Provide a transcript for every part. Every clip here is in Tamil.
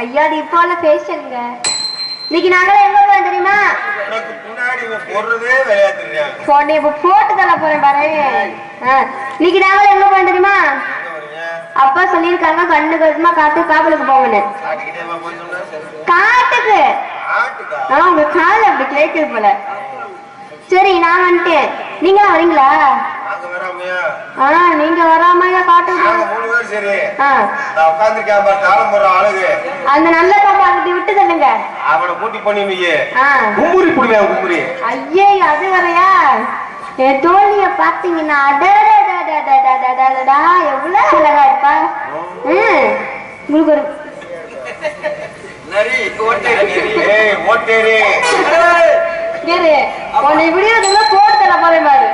ஐயா இது இப்போல பேஷனுங்க இன்னைக்கு நாங்களே எங்க போறோம் தெரியுமா? போட்டு இப்ப போட்டு தள்ள போறேன் பாரு. இன்னைக்கு நாங்களே எங்க போறோம் தெரியுமா? அப்பா சொல்லியிருக்காங்க கண்ணு கருத்துமா காட்டு காவலுக்கு போங்கன்னு. காட்டுக்கு. ஆட்டுக்கா ஆ உங்க கால் அப்படி கேக்குது போல. சரி நான் வந்துட்டேன். நீங்க வரீங்களா? நாங்க நீங்க வராமையா காட்டுங்க நாங்க அந்த நல்ல பாப்பா அங்கிட்டு விட்டு தள்ளுங்க அவனை கூட்டி பண்ணி நீ அது வரையா என் தோழிய பாத்தீங்கன்னா எவ்வளவு அழகா இருப்பா உங்களுக்கு ஒரு நரி ஓட்டேரி ஏய் ஓட்டேரி கேரு உன்னை விடியதுல போட்டு தர பாரு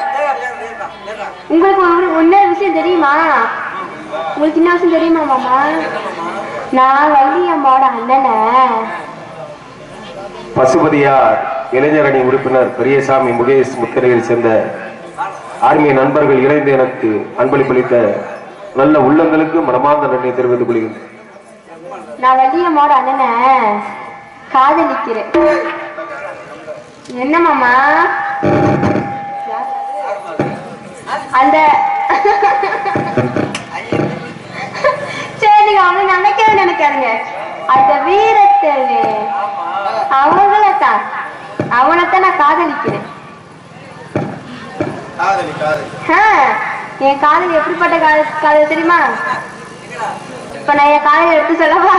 உங்களுக்கு ஒரு இன்னொரு விஷயம் தெரியுமா? உங்களுக்கு என்ன விஷயம் தெரியுமா மாமா? நான் வள்ளி அம்மாவோட அண்ணனை. பசுபதியார் இளைஞரணி உறுப்பினர் பெரியசாமி முகேஷ் முத்திரையில் சேர்ந்த ஆர்மிய நண்பர்கள் இணைந்து எனக்கு அன்பளிப்பளித்த நல்ல உள்ளங்களுக்கு மனமார்ந்த நன்றியை தெரிவித்துக் கொள்கிறேன். நான் வள்ளியம்மாவோட அண்ணனை. காதலிக்கிறேன். என்ன மாமா? அந்த சரி நீங்க அவனை நினைக்கவே நினைக்காதுங்க. அந்த வீரத்தை அவங்களத்தான் அவனைத்தான் நான் காதலிக்கிறேன். என் காதல் எப்படிப்பட்ட காதல் காதல் தெரியுமா? இப்ப நான் என் காதல் எடுத்து சொல்லவா?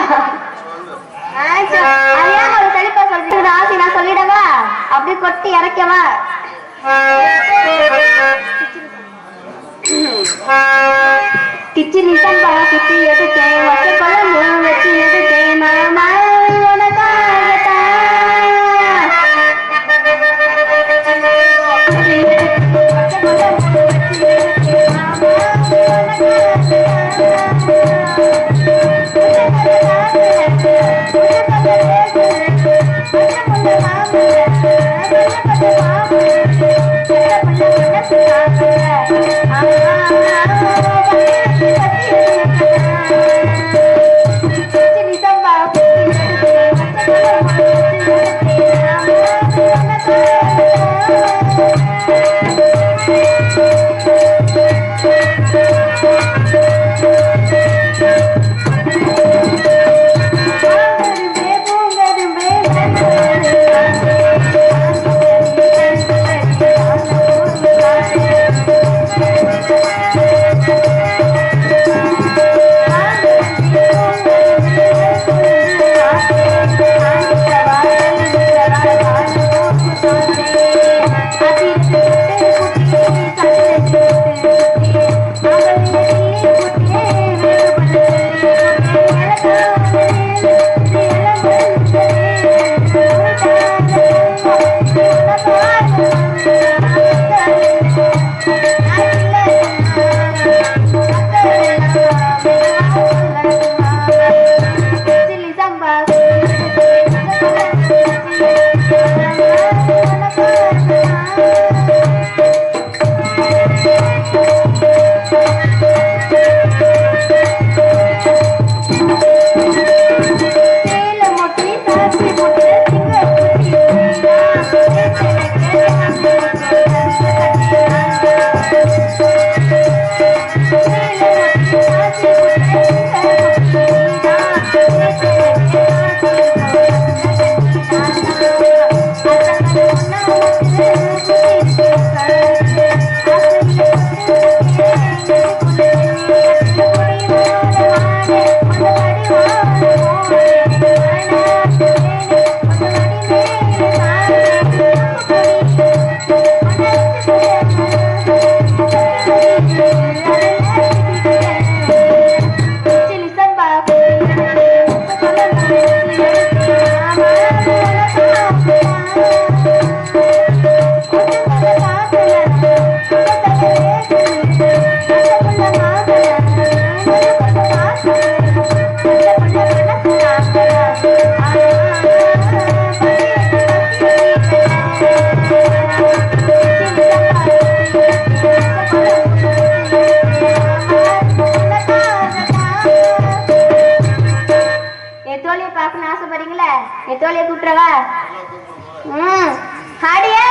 தெளிப்பா சொல்லிட்டு ஆசை நான் சொல்லிடவா? அப்படியே கொட்டி இறக்கவா? 弟弟你上班，弟弟也在家。我这姑娘没有了，弟弟也在家，妈妈。கூட்டுறவா ம் ஹாடியே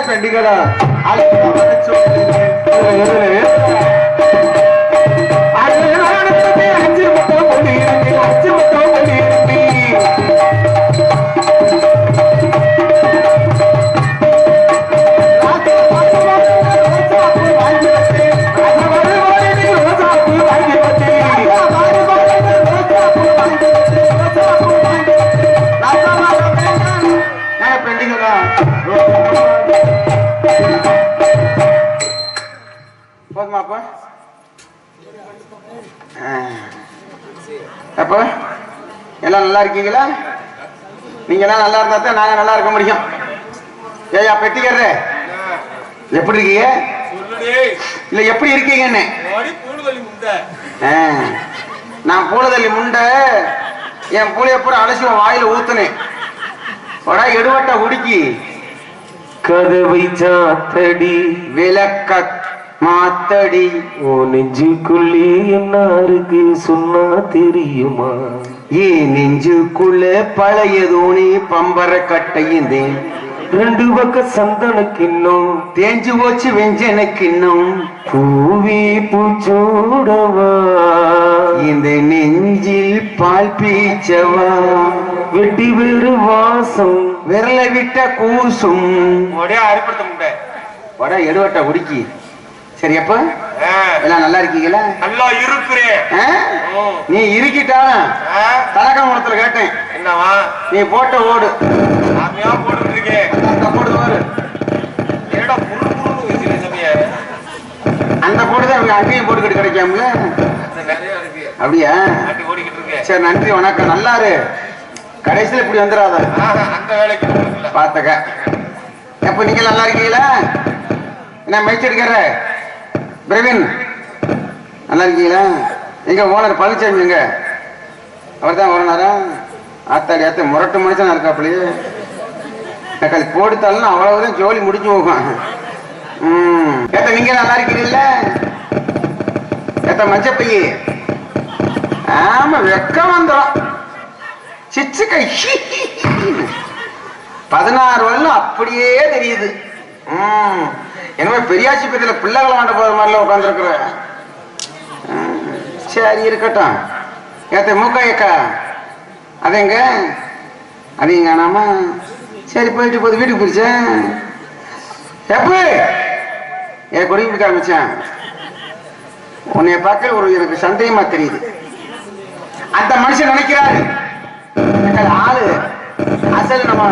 பெண்டிகளா பெண்டிகளா போதுமா அப்போ. அப்போ எல்லாம் நல்லா இருக்கீங்களா? நீங்க எல்லாம் நல்லா இருந்தா தான் நாங்க நல்லா இருக்க முடியும். ஏயா பெட்டிக்கிறே எப்படி இருக்கீங்க? இல்ல எப்படி இருக்கீங்கன்னு. நான் பூலதள்ளி முண்டை என் பூளைய பூரா அலசி வாயில ஊத்துனேன். எடுவட்ட உடுக்கி கதவை சாத்தடி. விளக்க மாத்தடி. ஓ நெஞ்சுக்குள்ளே என்ன இருக்கு சொன்னா தெரியுமா? ஏ நெஞ்சுக்குள்ள பழைய தோணி பம்பர கட்டையுந்தேன் ரெண்டு பக்க சந்தன கிண்ணம் தேஞ்சு போச்சு வெஞ்சனக்கு இன்னும் பூவி பூச்சூடவா? இந்த நெஞ்சில் பால் பீச்சவா? வெட்டி வேறு வாசம். விரல விட்ட கூசும். ஒரே அறுப்படுத்த முட்டை வட எடுவட்ட உடுக்கி சரி அப்ப எல்லாம் நல்லா இருக்கீங்களா? நல்லா இருக்கிறேன்? நீ இருக்கிட்டா தலக்கணத்துல கேட்டேன். என்னவா? நீ போட்ட ஓடு. போட்டுட்டு இருக்கேன் அந்த போடுதான் இவங்க அங்கேயும் போட்டுக்கிட்டு கிடைக்காமல? அப்படியா? சரி நன்றி வணக்கம். நல்லா இரு. கடைசியில இப்படி வந்துடாத பாத்துக்க எப்ப நீங்க நல்லா இருக்கீங்களா? என்ன மேய்ச்சிருக்கிற பிரவீன் நல்லா இருக்கீங்களா? எங்க ஓனர் பழனிசாமி எங்க? அவர் தான் ஓனரா ஆத்தாடி ஆத்த முரட்டு மனுஷனா இருக்காப்புலையே. எனக்கு போடுத்தாலும் அவ்வளவுதான் ஜோலி முடிஞ்சு போகும் ம். ஏத்த நீங்க நல்லா இருக்கீங்கல்ல? ஏத்த மஞ்சப்பையே. ஆமா வெக்கம் வந்துடும் சிச்சு கை பதினாறு வரலும் அப்படியே தெரியுது. ம். என்னமோ பெரியாசிபத்தியில பிள்ளைகளை ஆண்ட போற மாதிரில உட்காந்துருக்குற சரி இருக்கட்டும். ஏத்த மூக்கா ஏக்கா. அதேங்க. அதையும் காணாம சரி போயிட்டு போகுது. வீட்டுக்கு பிடிச்சேன் எப்ப? ஏ குடிக்க ஆரம்பிச்சேன். உன்னைய பார்க்க ஒரு எனக்கு சந்தேகமா தெரியுது. அந்த மனுஷன் நினைக்கிறாரு. ஆளு அசல் நம்ம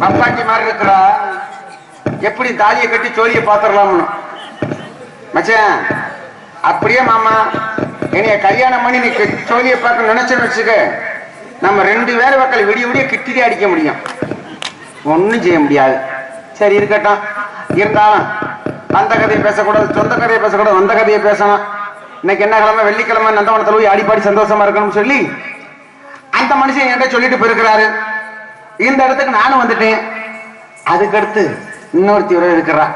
பப்பாட்டி மாதிரி இருக்கிறா எப்படி தாலியை கட்டி சோழியை பாத்திரலாம்னு? மச்சேன் அப்படியே மாமா என்னைய கல்யாணம் பண்ணி நீ சோழியை பார்க்க நினைச்சுன்னு வச்சுக்க. நம்ம ரெண்டு பேரை மக்கள் விடிய விடிய கிட்டிலே அடிக்க முடியும். ஒன்றும் செய்ய முடியாது. சரி இருக்கட்டும். இருந்தாலும் அந்த கதையை பேசக்கூடாது சொந்த கதையை பேசக்கூடாது வந்த கதையை பேசணும். இன்னைக்கு என்ன கிழமை? வெள்ளிக்கிழமை நந்தவனத்தில் போய் அடிப்பாடி சந்தோஷமா இருக்கணும்னு சொல்லி அந்த மனுஷன் என்கிட்ட சொல்லிட்டு போயிருக்கிறாரு. இந்த இடத்துக்கு நானும் வந்துட்டேன். அதுக்கடுத்து இன்னொருத்தி இருக்கிறா.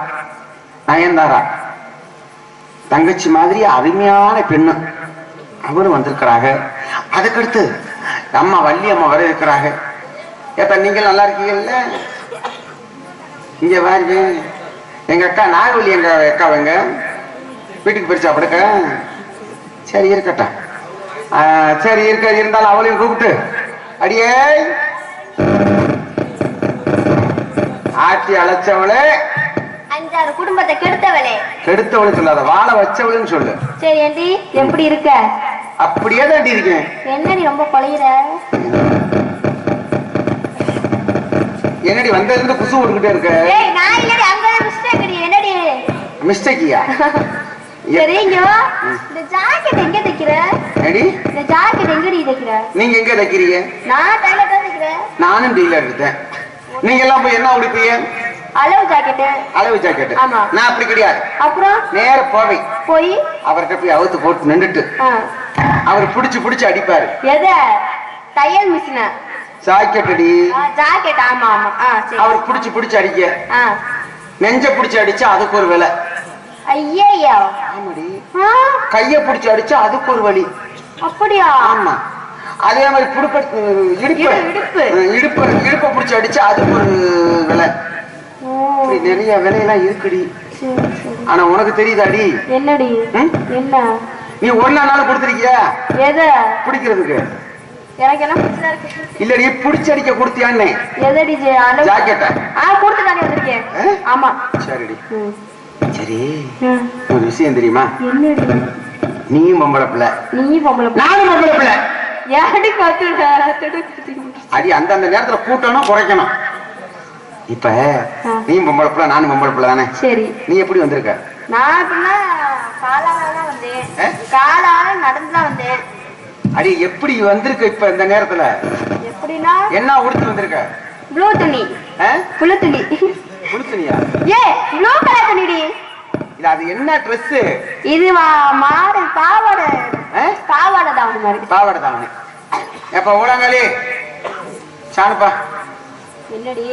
நயன்தாரா. தங்கச்சி மாதிரி அருமையான பெண்ணு. அவரும் வந்திருக்கிறாங்க. அதுக்கடுத்து அம்மா வள்ளி அம்மா வர இருக்கிறாங்க. ஏப்ப நீங்க நல்லா இருக்கீங்கல்ல? இங்க பாருங்க. எங்க அக்கா நாகவல்லி எங்க அக்கா எங்க வீட்டுக்கு போயிடுச்சா படுக்க? சரி இருக்கட்டும். சரி இருக்க இருந்தாலும் அவளையும் கூப்பிட்டு. அடியே! ஆட்டி அழைச்சவளே. அஞ்சாறு குடும்பத்தை கெடுத்தவளே. கெடுத்தவளை சொல்லாத வாழ வச்சவளுன்னு சொல்லு. சரி ஏண்டி எப்படி இருக்க? அப்படியே தாண்டி இருக்கேன். என்னடி ரொம்ப கொலையிற என்னடி வந்ததுல குசு விட்டுக்கிட்டே இருக்க? ஏய் நான் இல்லடி அங்க மிஸ்டேக் அடி என்னடி? மிஸ்டேக்கியா சரிங்க இந்த ஜாக்கெட் எங்க தைக்கிற? ஏடி இந்த ஜாக்கெட் எங்கடி தைக்கிற? நீங்க எங்க தைக்கிறீங்க? நான் டைலர் தான் தைக்கிறேன். நானும் டீலர் இருக்கேன் நீங்க எல்லாம் போய் என்ன உடுப்பீங்க? அளவு ஜாக்கெட்டு. அளவு ஜாக்கெட் ஆமா. நான் அப்படி கிடையாது. அப்புறம்? நேர போவை போய்? அவர்கிட்ட போய் அவுத்து போட்டு நின்றுட்டு. அவர் பிடிச்சு பிடிச்சு அடிப்பாரு. எத? தையல் மிஷின. ஜாக்கெட் அடி. ஜாக்கெட். ஆமா ஆமா. அவர் பிடிச்சு பிடிச்சு அடிக்க. நெஞ்ச பிடிச்சு அடிச்சா அதுக்கு ஒரு விலை. ஐயையோ. ஆமாடி. கைய பிடிச்சு அடிச்சா அதுக்கு ஒரு வழி அப்படியா? ஆமா. அதே மாதிரி புடுப்ப இடுப்பு. இடு- இடுப்பு. இடுப்பு பிடிச்சு அடிச்சா அதுக்கு ஒரு விலை. இப்படி நிறைய விலையெல்லாம் இருக்குடி. ஆனா உனக்கு தெரியுதாடி? என்னடி? என்ன? நீ ஒரு நாள் கொடுத்துருக்கியா? எது? பிடிக்கிறதுக்கு. எனக்கு என்ன பிரச்சனை இருக்கு? இல்லடி பிடிச்சு அடிக்க கொடுத்தியான்னு. எதடி ஜாக்கெட்டை. ஆ கொடுத்து தானே வந்திருக்கேன்? ஆமா. சரிடி. சரி. ஒரு விஷயம் தெரியுமா? என்னடி? நீயும் பொம்பளை பிள்ளை. நீ பொம்பளை பிள்ளை. நானும் பொம்பளை பிள்ளை. ஏடி அடி அந்தந்த நேரத்துல கூட்டணும் குறைக்கணும். இப்ப நீயும் பொம்பளை பிள்ளை நானும் பொம்பளை பிள்ளை தானே? சரி. நீ எப்படி வந்திருக்க? நான் அப்படின்னா காலால தான் வந்தேன்? காலால நடந்து தான் வந்தேன். அடி எப்படி வந்திருக்க இப்ப இந்த நேரத்துல? எப்படின்னா என்ன உடுத்தி வந்திருக்க? ப்ளூ துணி? புழு துணி. ஏ ப்ளூ கலர் துணிடி. இல்ல அது என்ன ட்ரெஸ் இது மாடு பாவாடை பாவாடை அந்த மாதிரி. பாவாடை தாவணி எப்ப ஊடங்களி சாணுப்பா என்னடி?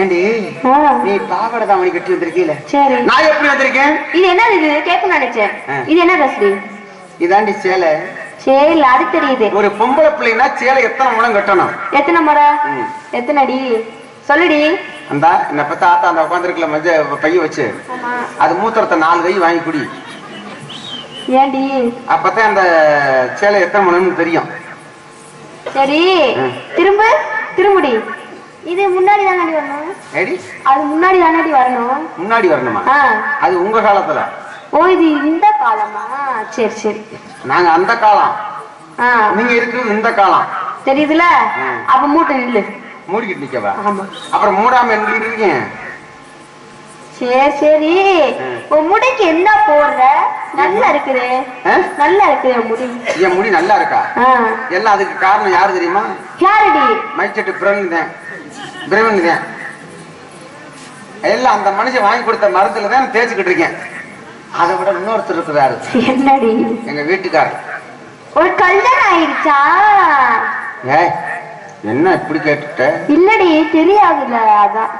ஏண்டி நீ பாவாடை தாவணி கட்டி வந்திருக்கீல? சரி. நான் எப்படி வந்திருக்கேன்? இது என்ன இது? கேட்க நினைச்சேன். இது என்ன ட்ரெஸ்டி இதாண்டி சேலை. இல்ல அது தெரியுது. ஒரு பொம்பளை பிள்ளைனா சேலை எத்தனை முழம் கட்டணும்? எத்தனை முறை. எத்தனை அடி சொல்லுடி. அந்த என்ன பத்த ஆத்தா அந்த உட்காந்துருக்கல மஞ்ச பைய வச்சு. அது மூத்திரத்தை நாலு கை வாங்கி குடி. ஏண்டி அப்பதான் அந்த சேலை எத்தனை முழம்னு தெரியும். சரி. திரும்ப திரும்புடி. இது முன்னாடி தானடி வரணும்? அது முன்னாடி தானடி வரணும்? முன்னாடி வரணுமா? அது உங்க காலத்துல. ஓ இது இந்த காலமா? சரி சரி. நாங்க அந்த காலம். நீங்க இருக்கிறது இந்த காலம். தெரியுதுல. அப்ப மூட்டை நில்லு. மூடிக்கிட்டு நிக்கவா? அப்புறம் மூடாம இருந்துட்டு இருக்கீங்க? சரி. சரி. உன் முடிக்கு என்ன போடுற? நல்லா இருக்குது? நல்லா இருக்குது உன் முடி. என் முடி நல்லா இருக்கா? எல்லாம் அதுக்கு காரணம் யாரு தெரியுமா? யாருடி? மைச்செட்டு பிரவீன் தான் பிரவீன் தான் எல்லாம் அந்த மனுஷன் வாங்கி கொடுத்த மரத்துல தான் தேய்ச்சிக்கிட்டு இருக்கேன். அதை விட இன்னொருத்தர் இருக்கிறாரு. என்னடி? எங்க வீட்டுக்காரர். ஒரு கல்யாணம் ஆயிடுச்சா ஏய் என்ன இப்படி கேட்டுட்ட? இல்லடி தெரியாதுல்ல அதான்.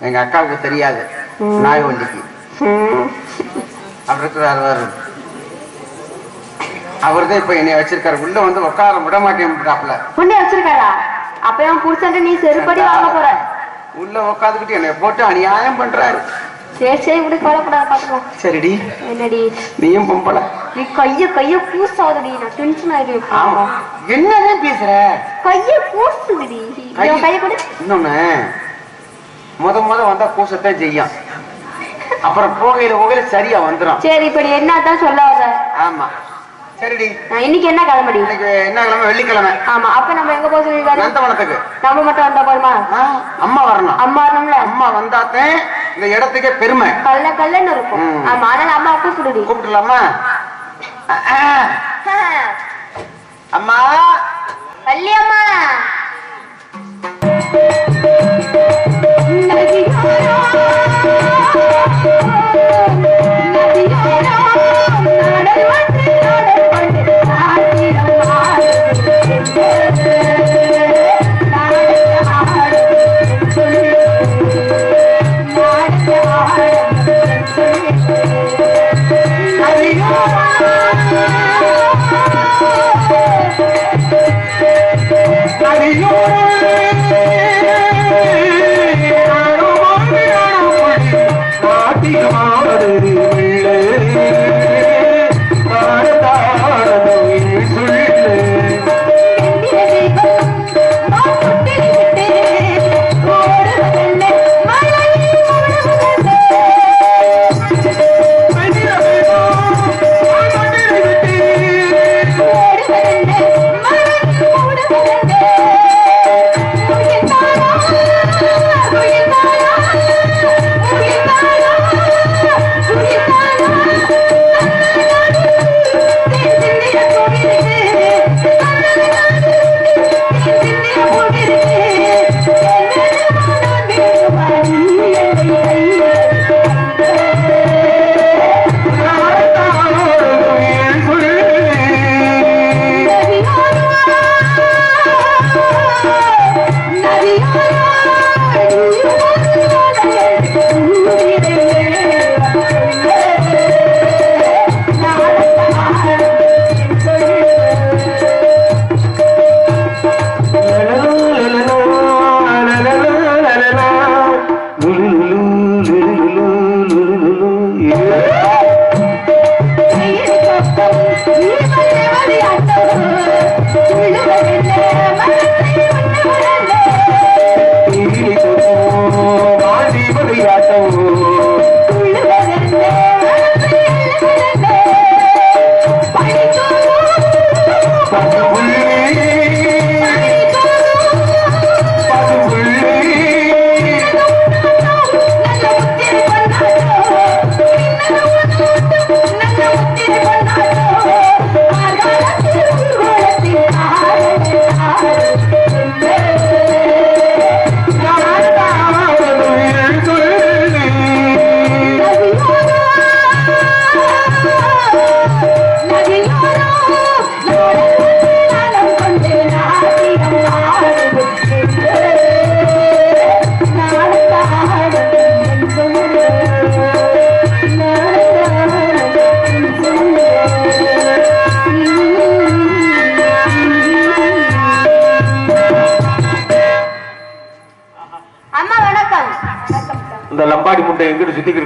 எங்க அக்காவுக்கு தெரியாது. நாயவல்லிக்கு ம். அவர் இருக்கிறார் அவரு தான் இப்ப என்னை வச்சிருக்காரு. உள்ள வந்து உட்கார விட மாட்டேன்றாப்ல கொண்டே வச்சிருக்காளா அப்ப என் புருஷன் நீ செருப்படி வாங்க போற. உள்ள உட்காந்துக்கிட்டு என்னை போட்டு அநியாயம் பண்றாரு. சரி சரி இப்படி கவலைப்படாத பாத்துக்கலாம் சரிடி. என்னடி? நீயும் பொம்பளை. நீ கைய கைய கூசாதடி நான் டென்ஷன் ஆயிடுவேன் ஆமா. என்னதான் பேசுற? கைய கூசுதுடி கை- என் கைய கொடு. இன்னொன்னு முத முத வந்தா கூசத்தான் செய்யும். அப்புறம் போகையில போகையில சரியா வந்துடும் சரி இப்ப நீ என்னதான் சொல்ல வர ஆமா. சரிடி. நான் இன்னைக்கு என்ன இன்னைக்கு என்ன கிழமை வெள்ளிக்கிழமை. ஆமா. அப்ப நம்ம எங்க போக சொல்லிருக்காரு நந்தவனத்துக்கு நம்ம மட்டும் வந்தா போதுமா? ஆ, அம்மா வரணும். அம்மா வரணும்ல? அம்மா வந்தாத்தேன் இந்த இடத்துக்கே பெருமை. கல்ல கல்லன்னு இருக்கும். ஆமா அதனால அம்மா கூப்பிடுடி கூப்பிட்டுலாமா ஆ, ஆ. அம்மா. வள்ளியம்மா.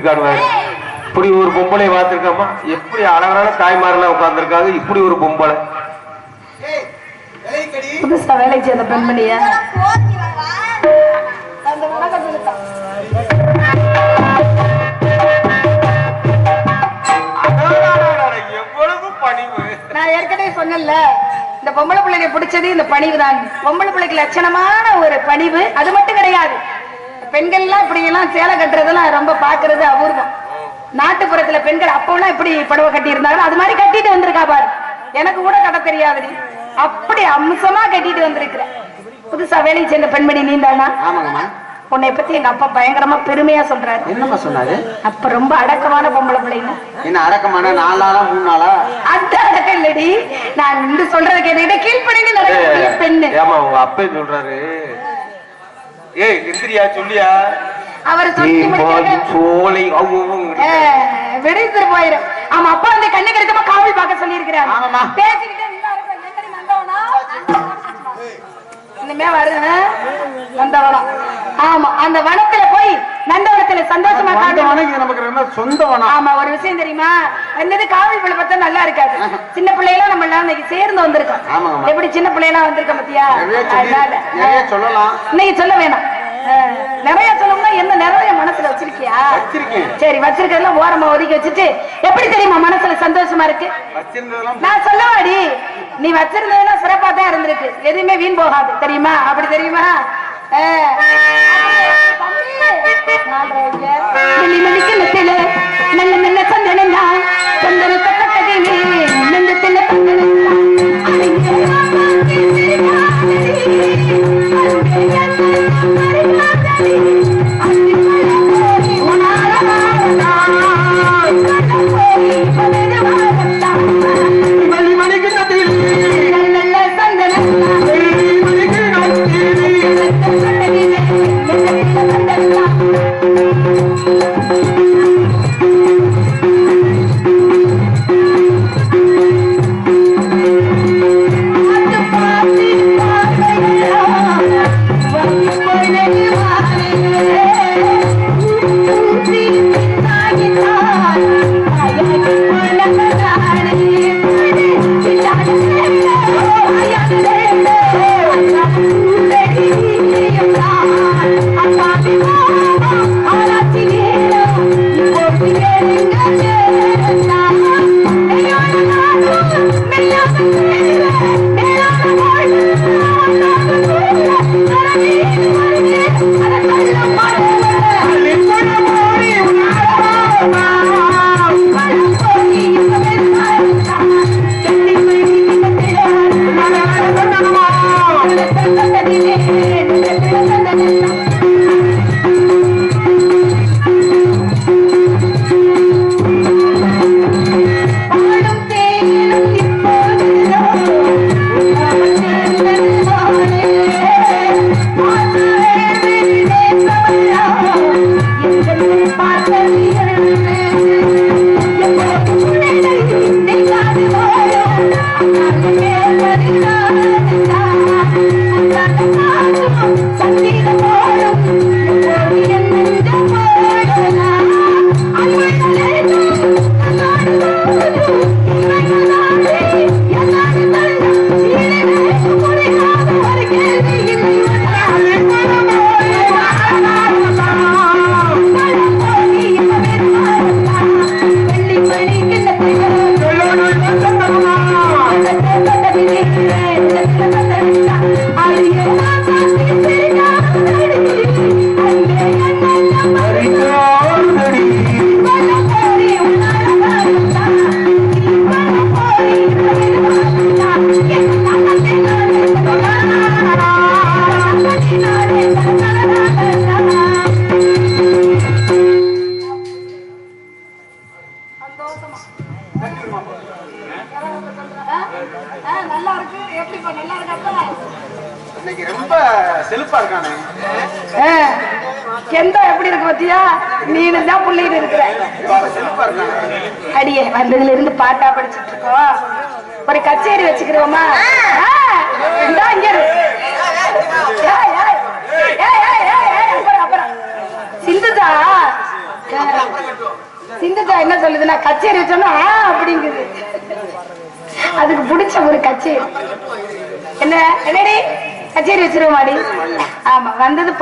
இருக்கானுங்க இப்படி ஒரு பொம்பளை பார்த்திருக்காமா? எப்படி அழகான தாய்மாரெல்லாம் உட்கார்ந்துருக்காங்க? இப்படி ஒரு பொம்பளை. புதுசா வேலைக்கு சேர்ந்த பெண்மணியா? நான் ஏற்கனவே சொன்னேன்ல இந்த பொம்பளை பிள்ளைங்க பிடிச்சது இந்த பணிவு தான் பொம்பளை பிள்ளைக்கு லட்சணமான ஒரு பணிவு அது மட்டும் கிடையாது. பெண்கள்லாம் இப்படி எல்லாம் சேலை கட்டுறதெல்லாம் ரொம்ப பாக்குறது அபூர்வம். நாட்டுப்புறத்துல பெண்கள் அப்போலாம் இப்படி புடவை கட்டி இருந்தாலும் அது மாதிரி கட்டிட்டு வந்திருக்கா பாரு. எனக்கு கூட கட்ட தெரியாதுடி. அப்படி அம்சமா கட்டிட்டு வந்திருக்கிற. புதுசா வேலைக்கு சேர்ந்த பெண்மணி நீந்தானா? ஆமாங்கம்மா. உன்னை பத்தி எங்க அப்பா பயங்கரமா பெருமையா சொல்றாரு. என்னம்மா சொன்னாரு? அப்ப ரொம்ப அடக்கமான பொம்பளை பிள்ளைங்க என்ன அடக்கமான நாலு நாளா மூணு நாளா? அந்த அடக்கம் இல்லடி. நான் சொல்றத கேட்டுக்கிட்ட கீழ்ப்படிந்து நடக்கக்கூடிய பெண்ணு. ஏமா உங்க அப்பே சொல்றாரு. ஏய் எந்திரியா சொல்லியா? அவர் சோலை விடுத்து போயிரும். ஆமா அப்பா வந்து கண்ணு கிடைச்சப்ப காவல் பார்க்க சொல்லி இருக்கிறாரு. பேசிக்கிட்டே இனிமே வருங்க நந்தவனம் ஆமா அந்த வனத்துல போய் நந்தவனத்துல சந்தோஷமா நமக்கு சொந்த வனம். ஆமா ஒரு விஷயம் தெரியுமா? வந்தது காவல் பிள்ளை பார்த்தா நல்லா இருக்காது. சின்ன பிள்ளையெல்லாம் நம்ம எல்லாம் இன்னைக்கு சேர்ந்து வந்திருக்கோம். எப்படி சின்ன பிள்ளையெல்லாம் வந்திருக்கோம் பாத்தியா? சொல்லலாம். இன்னைக்கு சொல்ல வேணாம். நிறைய சொல்லணும்னா என்ன நிறைய மனசுல வச்சிருக்கியா. சரி வச்சிருக்கிறதெல்லாம் ஓரமா ஒதுக்கி வச்சுட்டு எப்படி தெரியுமா மனசுல சந்தோஷமா இருக்கு? நான் சொல்லவாடி நீ வச்சிருந்ததுன்னா சிறப்பா தான் இருந்திருக்கு. எதுவுமே வீண் போகாது. தெரியுமா? அப்படி தெரியுமா? நல்ல நல்ல சந்தனம் தான் சந்தன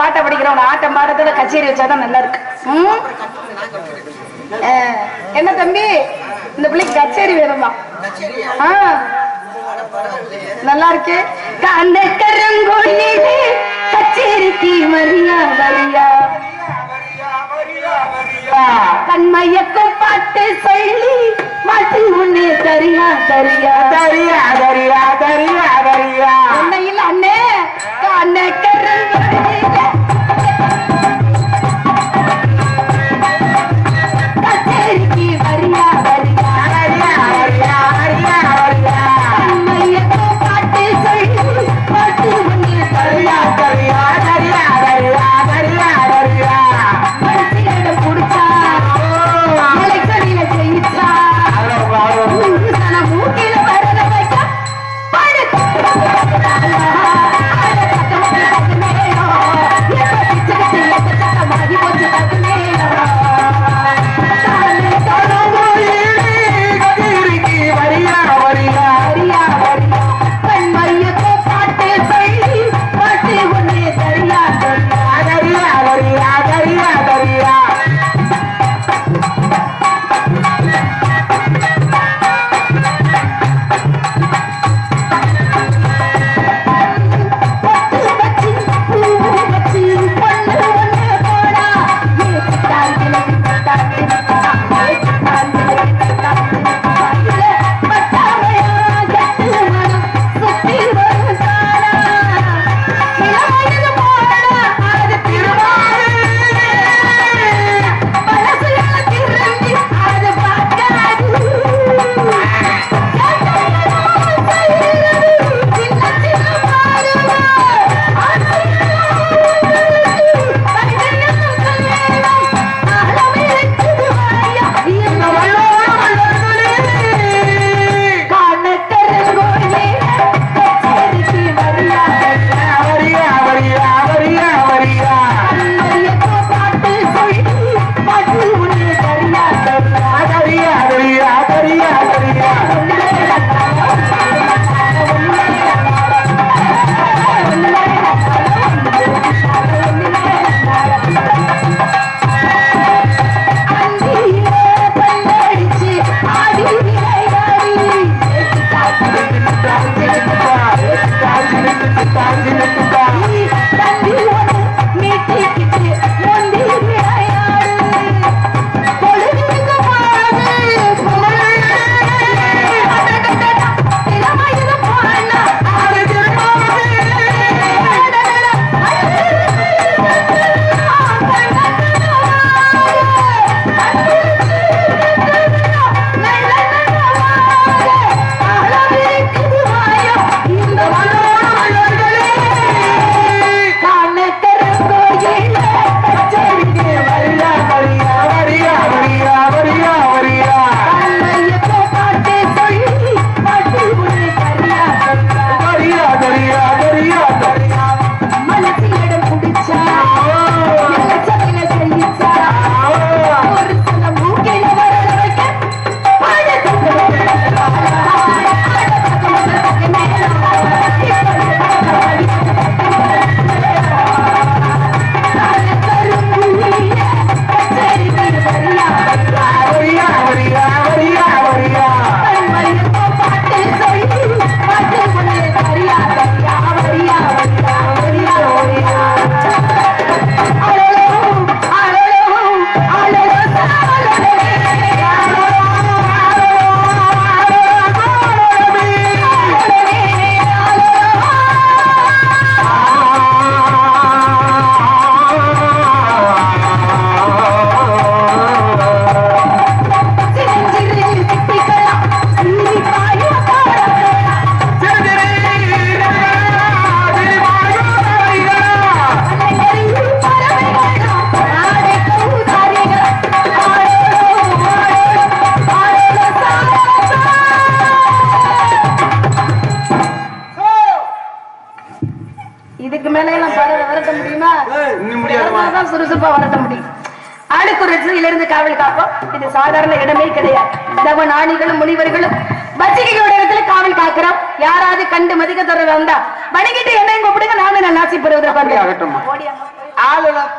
பாட்டை படிக்கிறவன் ஆட்டம் பாடுறதுல கச்சேரி வச்சாதான் நல்லா இருக்கு. என்ன தம்பி? இந்த பிள்ளைக்கு கச்சேரி வேணுமா? நல்லா இருக்கு. அந்த கரங்கொல்லிலே கச்சேரிக்கு மரியா மரியா பாட்டு சொல்லி மாற்றி உன்னே தரியா தரியா. தரியா தரியா தரியா தரியா. அன்னையில் அண்ணே கண்ணக்கரங்கொல்லிலே சாதாரண இடமே கிடையாது. தவ நாணிகளும் முனிவர்களும் பச்சிகையோட இடத்துல காவல் காக்கிறோம் யாராவது கண்டு மதிக்க தர வந்தா வணங்கிட்டு என்னையும் கூப்பிடுங்க நானும் நான் ஆகட்டும்மா. ஓடியாங்க. ஆளுநர்